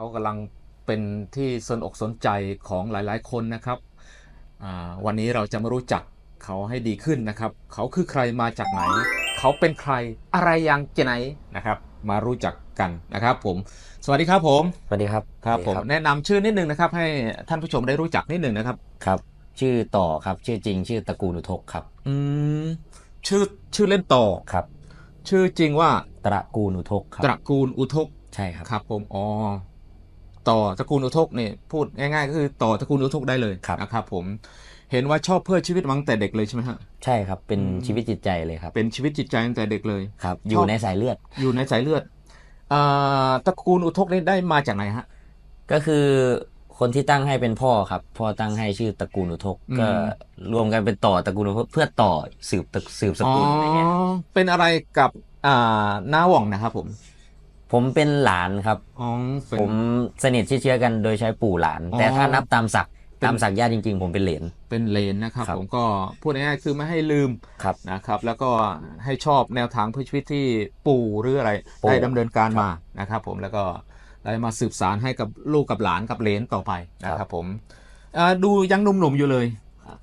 เขากำลังเป็นที่สนอกสนใจของหลายๆ คนนะครับอ่าวันนี้เราจะมารู้จักเขาให้ดีขึ้นนะครับ เขาคือใครมาจากไหน เขาเป็นใครอะไรยังจะไหนนะครับ มารู้จักกันนะครับผม สวัสดีครับผม สวัสดีครับ ครับสผวัมสดีแนะนำชื่อนิดนึงนะครับ ให้ท่านผู้ชมได้รู้จักนิดนึงนะครับ ครับ ชื่อต่อครับ ชื่อจริง ชื่อตระกูลอุทกครับ อืม ชื่อชื่อเล่นต่อ ครับ ชื่อจริงว่าตระกูลอุทกครับ ตระกูลอุทก ใช่ครับ ครับผม อ๋อ ต่อตระกูลอุทกเนี่ยพูดง่ายๆก็คือต่อตระกูลอุทกได้เลยครับนะครับผมเห็นว่าชอบเพื่อชีวิตมาตั้งแต่เด็กเลยใช่ไหมฮะใช่ครับเป็นอืมชีวิตจิตใจเลยครับ เป็นชีวิตจิตใจตั้งแต่เด็กเลยครับชอบอยู่ในสายเลือด อยู่ในสายเลือดอ่าตระกูลอุทกนี่ได้มาจากไหนฮะก็คือคนที่ตั้งให้เป็นพ่อครับพ่อตั้งให้ชื่อตระกูลอุทกอืมก็รวมกันเป็นต่อตระกูลอุทกเพื่อต่อสืบตระสืบสอ๋อกุลอะไรเงี้ยเป็นอะไรกับอ่าน้าหว่องนะครับผม ผมเป็นหลานครับ อ๋อเป็น ผมสนิทเชื้อกันโดยใช้ปู่หลาน อ๋อแต่ถ้านับตามศักดิ์เป็น ตามศักดิ์ญาติจริง ๆ ผมเป็นเหลน เป็นเลนนะครับ ครับ ผมก็พูดง่ายๆคือไม่ให้ลืมครับ นะครับ แล้วก็ให้ชอบแนวทางเพื่อชีวิตที่ปู่หรืออะไรปู่ได้ดำเนินการครับมานะครับผมแล้วก็ได้มาสืบสารให้กับลูกกับหลานกับเหลนต่อไปนะคครัรับบผมอ่าดูยังหนุ่มๆอยู่เลย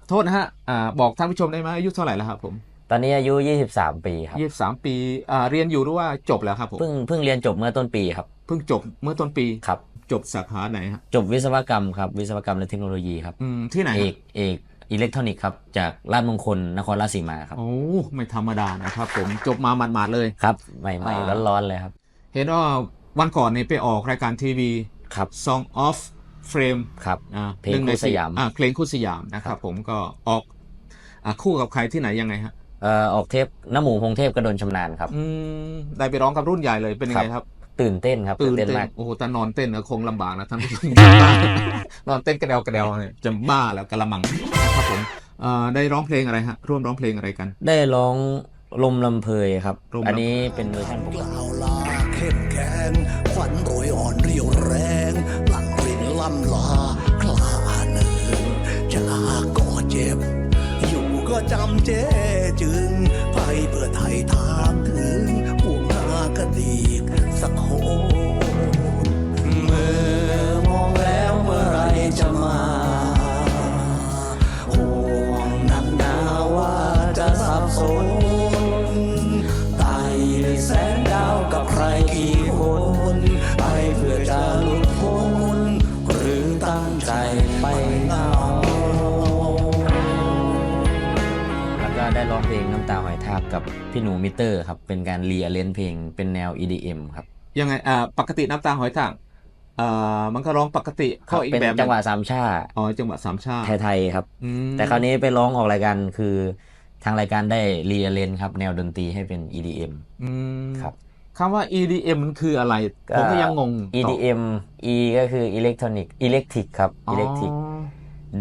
โทษนะฮะอ่าบอกท่านผู้ชมได้ไหมอายุเท่าไหร่แล้วครับผม ตอนนี้อายุ 23 ปีครับยี่สิบสามปีอ่าเรียนอยู่หรือว่าจบแล้วครับผมเพิ่งเพิ่งเรียนจบเมื่อต้นปีครับ เพิ่งจบเมื่อต้นปีครับ จบสาขาไหนฮะจบวิศวกรรมครับ วิศวกรรมและเทคโนโลยีครับอืมที่ไหนเอฮะกเอกอิเล็กทรอนิกส์ครับ จากราชมงคลนครราชสีมาครับ โอ้ไม่ธรรมดานะครับผมจบมาหมาดๆเลยครับใหม่อ่าๆร้อนๆเลยครับ เห็นว่าวันก่อนนี่ไปออกรายการทีวีครับ Song of Frame ครับอ่าเพลงหนึ่ในคู่สยามอ่าเพลงคู่สยามนะคครัรับบผมก็ออกอ่าคู่กับใครที่ไหนยังไงฮะ เอ่อออกเทปน้ำหมูพงเทพกระโดนชำนาญครับ อืมได้ไปร้องกับรุ่นใหญ่เลยเป็นยังไงครับตื่นเต้นครับตื่ตื่นนเต้เต้นนมากโอ้โหแต่นอนเต้นก็คงลำบากนะท่านผู้ชม นอนเต้นกระเดวกระเดวเนี่ยจะบ้าแล้วกระมังนะครับผมเอ่อได้ร้องเพลงอะไรฮะ ร่วมร้องเพลงอะไรกัน ได้ร้องลมลำเพยครับ ลมลำอันนี้เป็นเวอร์ชันปกกติล่าวลาเข้มแข็งขวัญโรยอ่อนเรียวแรง หลังรินล่ำลากล้าเนินจะลาก็เจ็บ อยู่ก็จำเจจึงไปเพื่อไทยถามถึงห่วงหากระดีกสักโหเมื่อมองแล้วเมื่อไรจะมาห่วงนักหนาว่าจะสับสน กกับพี่หนูมิเตอร์ครับ เป็นการรีอเลนเพลงเป็นแนว EDM ครับ ยังไงอ่าปกติน้ำตาหอยทากอ่ามันก็ร้องปกติเข้าอีกเป็นแบบจังหวะสามชาอ๋อจังหวะสามชาติไทยๆครับอืมแต่คราวนี้ไปร้องออกรายการคือทางรายการได้รีอเลนครับ แนวดนตรีให้เป็น EDM อืมครับคำว่า EDM มันคืออะไร ผมก็ยังงง EDM E ก็คือ Electronic Electric ครับ Electric อ๋อ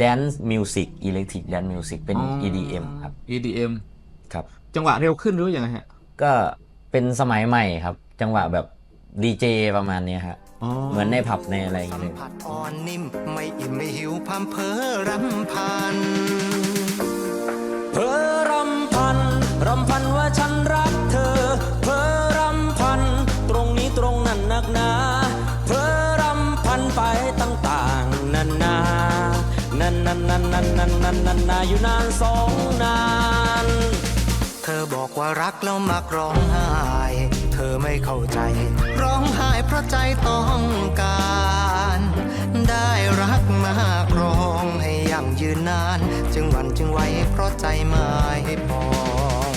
Dance Music Electric Dance Music เป็นอ๋อ EDM ครับ EDM ครับ จังหวะเร็วขึ้นหรือยังไงฮะ ก็เป็นสมัยใหม่ครับ จังหวะแบบดีเจประมาณเนี้ยฮะอ๋อเหมือนในผับในอะไรอย่างสัมเงี้ยผัสอ่อนนิ่มไม่อิ่มไม่หิวพามเพอรำพันเพอรำพันรำพันว่าฉันรักเธอ เพอรำพัน ตรงนี้ตรงนั้นนักหนา เพอรำพันไปต่างๆนานานันนันนันนันนันนันนันนาอยู่นานสองนานเธอ บอกว่ารักแล้วมักร้องไห้ เธอไม่เข้าใจ ร้องไห้เพราะใจต้องการ ได้รักมากรองให้ยั่งยืนนาน จึงหวันจึงไหวเพราะใจไม่ปอง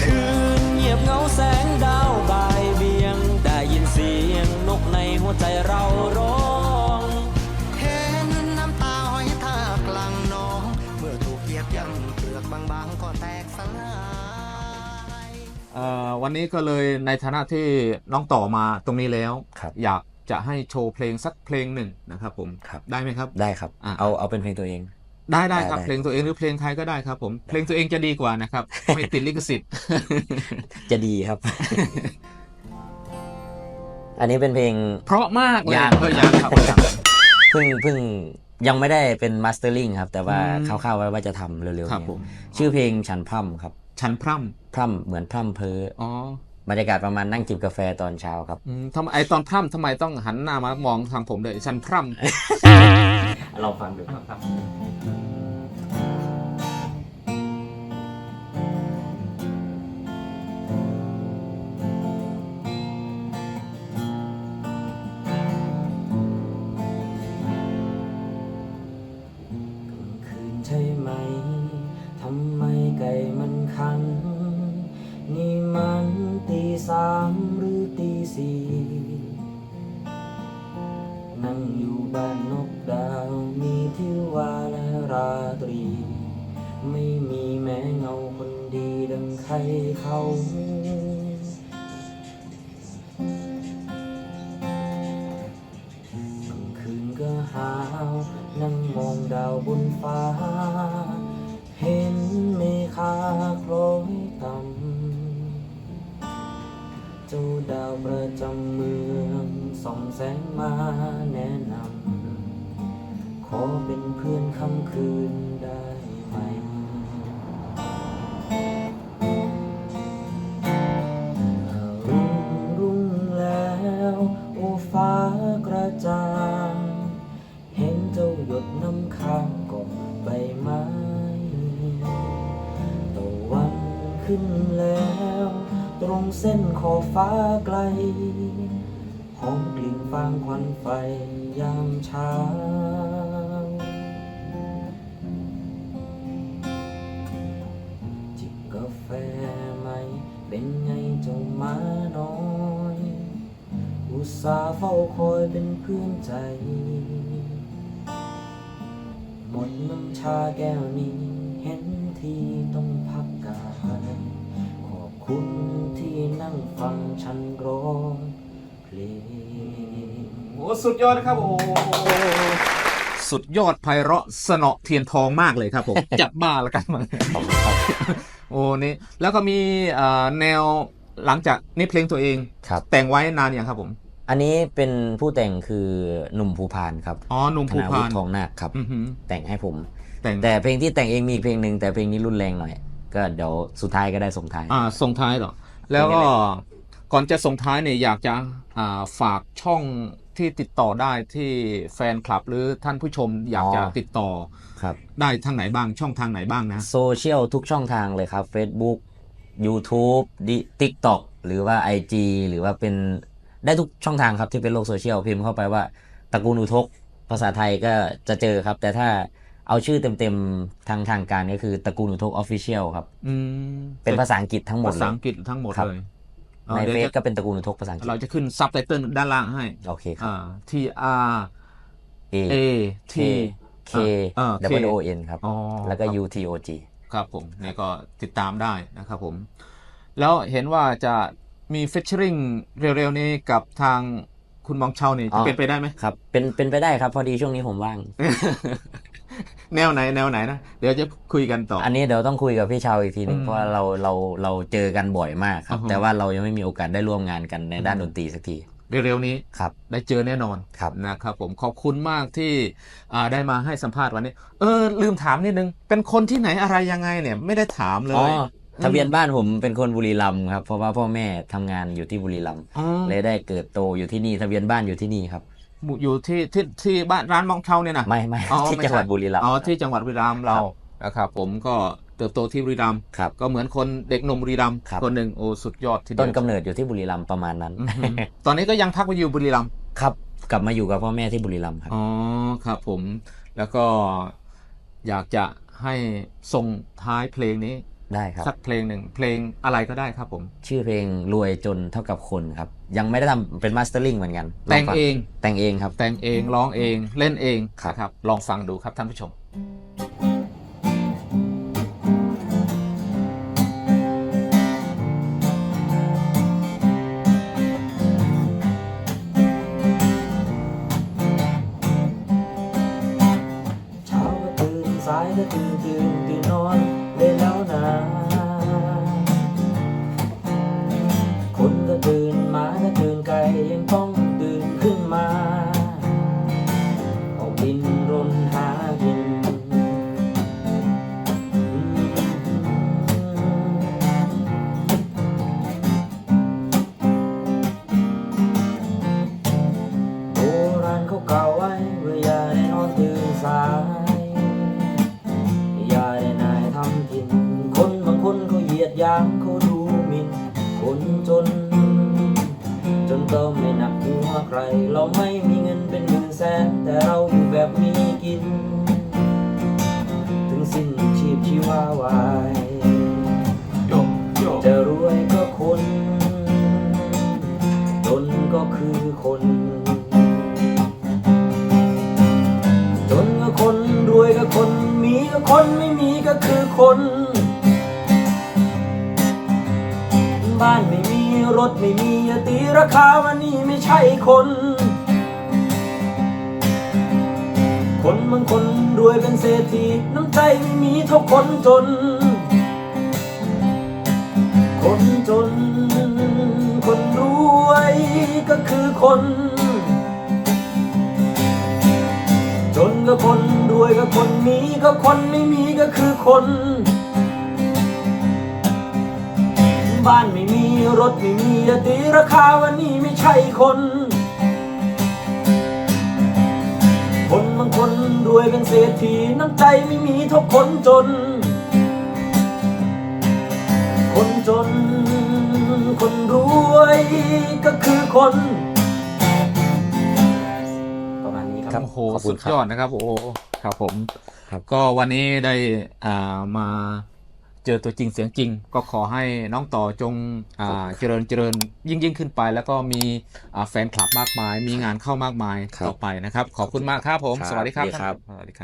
คืนเงียบเงาแสงดาวบ่ายเบียง ได้ยินเสียงนกในหัวใจเรา วันนี้ก็เลยในฐานะที่น้องต่อมาตรงนี้แล้วครับอยากจะให้โชว์เพลงสักเพลงหนึ่งนะครับผมครับได้ไหมครับได้ครับอะเอาเอาเป็นเพลงตัวเอง ได้ได้ครับได้เพลงตัวเองหรือเพลงใครก็ได้ครับ ผมเพลงตัวเองจะดีกว่านะครับ ไม่ติดลิขสิทธิ์ จะดีครับ อันนี้เป็นเพลง เพราะมากเลยยังเออยังครับยังเพิ่งเพิ่งยังไม่ได้เป็นมาสเตอร์ลิงครับ แต่ว่าอืมคร่าวๆไว้ว่าจะทำเร็วๆครับนี้ผมชื่อเพลงฉันพร่ำครับ ฉันพร่พร่ำเหมือนพร่ำเพอำอ๋อบรรยากาศประมาณนั่งจิบกาแฟตอนเช้าครับอืมทำไมไอตอนพร่ำทำไมต้องหันหน้ามามองทางผมเลยฉันพร่ลองฟังดูำคื บ้านนกดาวมีทิวาและราตรี ไม่มีแม้เงาคนดีดังใครเขากลางคืนก็หานั่งมองดาวบนฟ้า เห็นเมฆาคล้ยต่ำเจ้าดาวประจำเมือง ส่องแสงมาแนะนำ ขอเป็นเพื่อนค่ำคืนได้ไหม รุ่งรุ่งแล้ว โอ้ฟ้ากระจ่าง เห็นเจ้าหยดน้ำค้างกบใบไม้ตะวันขึ้นแล้ว ตรงเส้นขอบฟ้าไกล หอมกลิ่นฟางควันไฟยามเช้า จิบกาแฟไหม เป็นไงเจ้ามาน้อย อุตส่าห์เฝ้าคอยเป็นเพื่อนใจ หมดน้ำชาแก้วนี้ เห็นทีต้องพักกายขอบคุณที่นั่งฟังฉันร้องเพลง โอ้สุดยอดนะครับโอ้สุดยอดไพเราะสนอเทียนทองมากเลยครับผม จับบ้าแล้วกันมั้งขอบคุณครับโอ้นี่แล้วก็มีเอ่อแนวหลังจากนี่เพลงตัวเองครับแต่งไว้นานยังครับผม อันนี้เป็นผู้แต่งคือหนุ่มภูพานครับอ๋อหนุ่มธภูนาพาวุนฒิทองนาคครับอือหือแต่งให้ผมแต่งแต่เพลงที่แต่งเองมีอีกเพลงหนึ่งแต่เพลงนี้รุนแรงหน่อย ก็เดี๋ยวสุดท้ายก็ได้ส่งท้ายอ่าส่งท้ายเหรอแล้วก็เป็นไง ก่อนจะส่งท้ายเนี่ยอยากจะอ่าฝากช่องที่ติดต่อได้ที่แฟนคลับหรือท่านผู้ชมอยากจะติดต่อครับได้ทางไหนบ้างช่องทางไหนบ้างนะโซเชียลทุกช่องทางเลยครับ Facebook YouTube ดิ TikTok หรือว่า IG หรือว่าเป็นได้ทุกช่องทางครับที่เป็นโลกโซเชียลพิมพ์เข้าไปว่าตระกูลอุทก ภาษาไทยก็จะเจอครับ แต่ถ้าเอาชื่อเต็มๆทางทางการก็คือตระกูลอุทกออฟฟิเชียลครับอืมเป็นภาษาอังกฤษทั้งหมดภาเลษายอังกฤษทั้งหมดครับเลย ในอ่าเฟดี๋ซยวจะก็เป็นตระกูลอุทกภาษาอังกฤษเราจะขึ้นซับไตเติลด้านล่างให้ โอเคครับอ่า T R A A T T K อ่า W O N ครับอ๋อแล้วก็ครับ U T O G ครับผมนี่ก็ติดตามได้นะครับผม แล้วเห็นว่าจะมีฟิชเชอริงเร็วๆนี้กับทางคุณมองเชานี่อ๋จะอเป็นไปได้ไหมครับ เป็นเป็นไปได้ครับ พอดีช่วงนี้ผมว่าง แนวไหนแนวไหนนะ เดี๋ยวจะคุยกันต่อ อันนี้เดี๋ยวต้องคุยกับพี่ชาวอีกทีหนึงอืมเพราะว่าเราเราเราเจอกันบ่อยมากครับอือฮึแต่ว่าเรายังไม่มีโอกาสได้ร่วมงานกันในด้านดนตรีสักทีเร็วๆนี้ ครับ ได้เจอแน่นอนครับ นะครับผมขอบคุณมากที่อ่าได้มาให้สัมภาษณ์วันนี้ เออ ลืมถามนิดนึง เป็นคนที่ไหนอะไรยังไงเนี่ย ไม่ได้ถามเลอ๋อย ทะเบียนบ้านผมเป็นคนบุรีรัมย์ครับเพราะว่าพ่อแม่ทำงานอยู่ที่บุรีรัมย์อ๋อ เลยได้เกิดโตอยู่ที่นี่ทะเบียนบ้านอยู่ที่นี่ครับ อยู่ที่ที่ที่บ้านร้านมองเชาเนี่ยนะไม่ไม่อ๋อที่ไม่จังหวัดใช่บุรีรัมย์ อ๋อครับที่จังหวัดบุรีรัมย์เรานะครับผมก็เติบโตที่บุรีรัมย์ครับก็เหมือนคนเด็กหนุ่มบุรีรัมย์ครับ คนหนึ่งโอ้สุดยอดทีเดียวต้นกำเนิดอยู่ที่บุรีรัมย์ประมาณนั้น อื้อหือตอนนี้ก็ยังพักไปอยู่บุรีรัมย์ครับกลับมาอยู่กับพ่อแม่ที่บุรีรัมย์ครับ อ๋อครับผมแล้วก็อยากจะให้ส่งท้ายเพลงนี้ ได้ครับ สักเพลงหนึ่งเพลงอะไรก็ได้ครับผม ชื่อเพลงรวยจนเท่ากับคนครับ ยังไม่ได้ทำเป็นมาสเตอร์ลิงเหมือนกันแต่งลฟัเอง แต่งเองครับ แต่งเองร้องเองเล่นเองครับนะครับลองฟังดูครับท่านผู้ชม ตื่นตื่นตื่นนอนได้แล้วนะ สิ้นชีพชีวาวายจะรวยก็คนจนก็คือคนจนก็คนรวยก็คน มีก็คนไม่มีก็คือคน บ้านไม่มีรถไม่มีอัตีราคาว่านี่ไม่ใช่คน คนบางคน รวยเป็นเศรษฐีน้ำใจไม่มีเท่าคนจน คนจน คนรวยก็คือคน จนก็คนรวยก็คนมีก็คนไม่มีก็คือคน บ้านไม่มีรถไม่มีอย่ตีราคาว่านี่ไม่ใช่คน คนบางคนรวยเป็นเศรษฐีน้ำใจไม่มีเท่าคนจน คนจน คนรวยก็คือคน ประมาณนี้ครับโอ้โหขอบคุสุณดครับ ยอดนะครับ โอ้โหครับผม ครับ ก็วันนี้ได้อ่ามา เจอตัวจริงเสียงจริง ก็ขอให้น้องต่อจงอ่าเจริญเจริญยิ่งยิ่งขึ้นไป แล้วก็มีอ่าแฟนคลับมากมาย มีงานเข้ามากมายครับต่อไปนะครับ ขอบคุณมากครับผมครับสวัสดีครับดีครับสวัสดีครับ